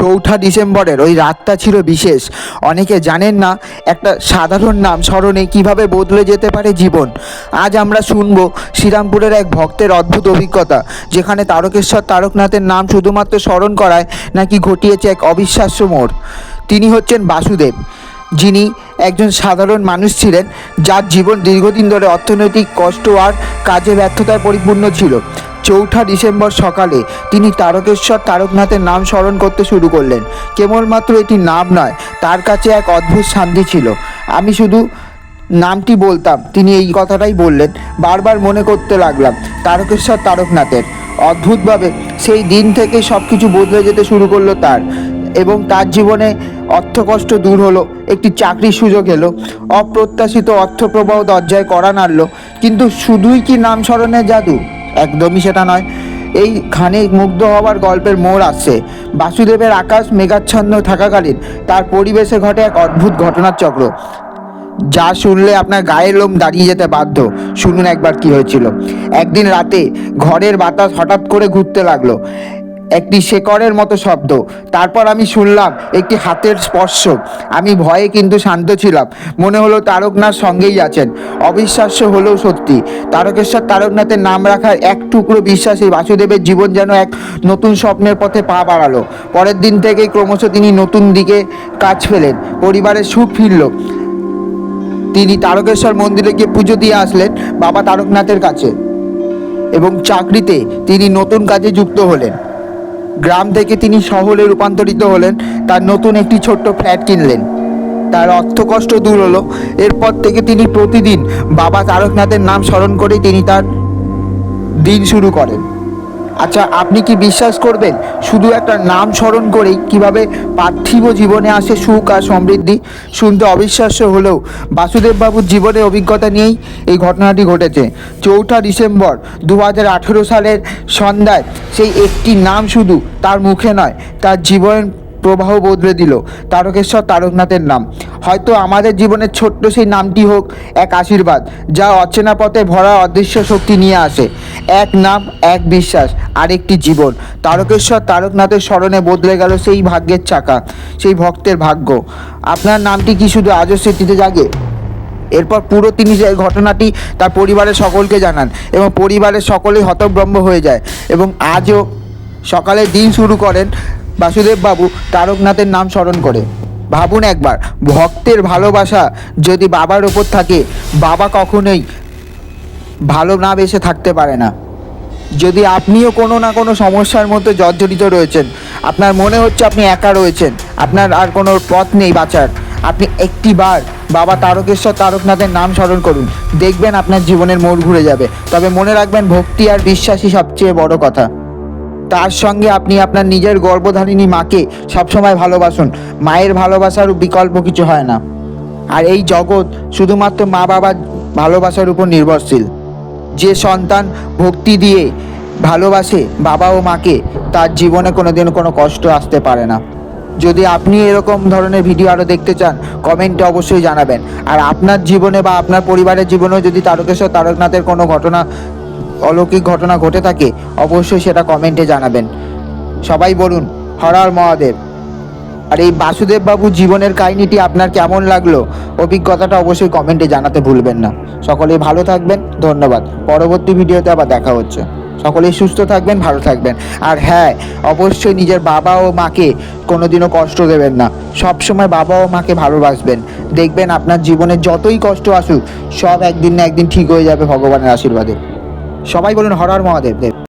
চৌঠা ডিসেম্বরের ওই রাতটা ছিল বিশেষ। অনেকে জানেন না একটা সাধারণ নাম স্মরণে কীভাবে বদলে যেতে পারে জীবন। আজ আমরা শুনব শ্রীরামপুরের এক ভক্তের অদ্ভুত অভিজ্ঞতা, যেখানে তারকেশ্বর তারকনাথের নাম শুধুমাত্র স্মরণ করায় নাকি ঘটিয়েছে এক অবিশ্বাস্য মোড়। তিনি হচ্ছেন বাসুদেব, যিনি একজন সাধারণ মানুষ ছিলেন, যার জীবন দীর্ঘদিন ধরে অর্থনৈতিক কষ্ট আর কাজে ব্যর্থতায় পরিপূর্ণ ছিল। চৌঠা ডিসেম্বর সকালে তিনি তারকেশ্বর তারকনাথের নাম স্মরণ করতে শুরু করলেন। কেবলমাত্র এটি নাম নয়, তার কাছে এক অদ্ভুত শান্তি ছিল। আমি শুধু নামটি বলতাম, তিনি এই কথাটাই বললেন, বারবার মনে করতে লাগলাম, তারকেশ্বর তারকনাথের। অদ্ভুতভাবে সেই দিন থেকে সব কিছু বদলে যেতে শুরু করল তার এবং তার জীবনে অর্থকষ্ট দূর হলো, একটি চাকরির সুযোগ এলো, অপ্রত্যাশিত অর্থপ্রবাহ দরজায় করা নাড়লো, কিন্তু শুধুই কি নাম স্মরণের জাদু? একদমই সেটা নয়। এই খানে মুগ্ধ হওয়ার গল্পের মোড় আসছে। বাসুদেবের আকাশ মেঘাচ্ছন্ন থাকাকালীন তার পরিবেশে ঘটে এক অদ্ভুত ঘটনার চক্র। যা শুনলে আপনার গায়ের লোম দাঁড়িয়ে যেতে বাধ্য। শুনুন একবার কি হয়েছিল। একদিন রাতে ঘরের বাতাস হঠাৎ করে ঘুরতে লাগল। একটি শেকড়ের মতো শব্দ। তারপর আমি শুনলাম একটি হাতের স্পর্শ। আমি ভয়ে কিন্তু শান্ত ছিলাম। মনে হলো তারকনাথ সঙ্গেই আছেন। অবিশ্বাস্য হলেও সত্যি, তারকেশ্বর তারকনাথের নাম রাখার এক টুকরো বিশ্বাসী বাসুদেবের জীবন যেন এক নতুন স্বপ্নের পথে পা বাড়ালো। পরের দিন থেকেই ক্রমশ তিনি নতুন দিকে কাজ ফেলেন, পরিবারের সুখ ফিরল। তিনি তারকেশ্বর মন্দিরে গিয়ে পুজো দিয়ে আসলেন বাবা তারকনাথের কাছে। এবং চাকরিতে তিনি নতুন কাজে যুক্ত হলেন। গ্রাম থেকে তিনি শহরে রূপান্তরিত হলেন, তার নতুন একটি ছোট্ট ফ্ল্যাট কিনলেন। তার অর্থ কষ্ট দূর হলো। এরপর থেকে তিনি প্রতিদিন বাবা তারকনাথের নাম স্মরণ করে তিনি তার দিন শুরু করেন। আচ্ছা আপনি কি বিশ্বাস করবেন? শুধু একটা নাম স্মরণ করেই কীভাবে পার্থিব জীবনে আসে সুখ আর সমৃদ্ধি? শুনতে অবিশ্বাস্য হলেও বাসুদেববাবুর জীবনের অভিজ্ঞতা নিয়েই এই ঘটনাটি ঘটেছে। চৌঠা ডিসেম্বর দু হাজার আঠেরো সালের সন্ধ্যায় সেই একটি নাম শুধু তার মুখে নয়, তার জীবন প্রবাহ বদলে দিল। তারকেশ্বর তারকনাথের নাম। হয়তো আমাদের জীবনের ছোট্ট সেই নামটি হোক এক আশীর্বাদ, যা অচেনা পথে ভরা অদৃশ্য শক্তি নিয়ে আসে। এক নাম, এক বিশ্বাস, আরেকটি জীবন। তারকেশ্বর তারকনাথের স্মরণে বদলে গেল সেই ভাগ্যের চাকা, সেই ভক্তের ভাগ্য। আপনার নামটি কি শুধু আজও স্মৃতিতে জাগে? এরপর পুরো তিনি সেই ঘটনাটি তার পরিবারের সকলকে জানান এবং পরিবারের সকলেই হতভ্রম্ব হয়ে যায় এবং আজও সকালে দিন শুরু করেন বাসুদেব বাবু তারকনাথের নাম স্মরণ করে। ভাবুন একবার, ভক্তের ভালোবাসা যদি বাবার ওপর থাকে, বাবা কখনোই ভালো না বেসে থাকতে পারে না। যদি আপনিও কোনো না কোনো সমস্যার মধ্যে জর্জরিত রয়েছেন, আপনার মনে হচ্ছে আপনি একা রয়েছেন, আপনার আর কোনো পথ নেই বাঁচার, আপনি একটি বার বাবা তারকেশ্বর তারকনাথের নাম স্মরণ করুন, দেখবেন আপনার জীবনের মোড় ঘুরে যাবে। তবে মনে রাখবেন, ভক্তি আর বিশ্বাসই সবচেয়ে বড় কথা। তার সঙ্গে আপনি আপনার নিজের গর্ভধারিণী মাকে সবসময় ভালোবাসুন। মায়ের ভালোবাসার বিকল্প কিছু হয় না। আর এই জগৎ শুধুমাত্র মা বাবার ভালোবাসার উপর নির্ভরশীল। যে সন্তান ভক্তি দিয়ে ভালোবাসে বাবা ও মাকে, তার জীবনে কোনোদিন কোনো কষ্ট আসতে পারে না। যদি আপনি এরকম ধরনের ভিডিও আরও দেখতে চান, কমেন্টে অবশ্যই জানাবেন। আর আপনার জীবনে বা আপনার পরিবারের জীবনেও যদি তারকেশ্বর, তারকনাথের কোনো ঘটনা অলৌকিক ঘটনা ঘটে থাকে, অবশ্যই সেটা কমেন্টে জানাবেন। সবাই বলুন হরার মহাদেব, আর এই বাসুদেব বাবুর জীবনের কাহিনীটি আপনার কেমন লাগল? অভিজ্ঞতাটা অবশ্যই কমেন্টে জানাতে ভুলবেন না। সকলেই ভালো থাকবেন, ধন্যবাদ। পরবর্তী ভিডিওতে আবার দেখা হচ্ছে। সকলেই সুস্থ থাকবেন, ভালো থাকবেন। আর হ্যাঁ অবশ্যই নিজের বাবা ও মাকে কোনোদিনও কষ্ট দেবেন না। সবসময় বাবা ও মাকে ভালোবাসবেন। দেখবেন আপনার জীবনে যতই কষ্ট আসুক, সব একদিন না একদিন ঠিক হয়ে যাবে ভগবানের আশীর্বাদে। সবাই বলুন হরার হর মহাদেব দেব।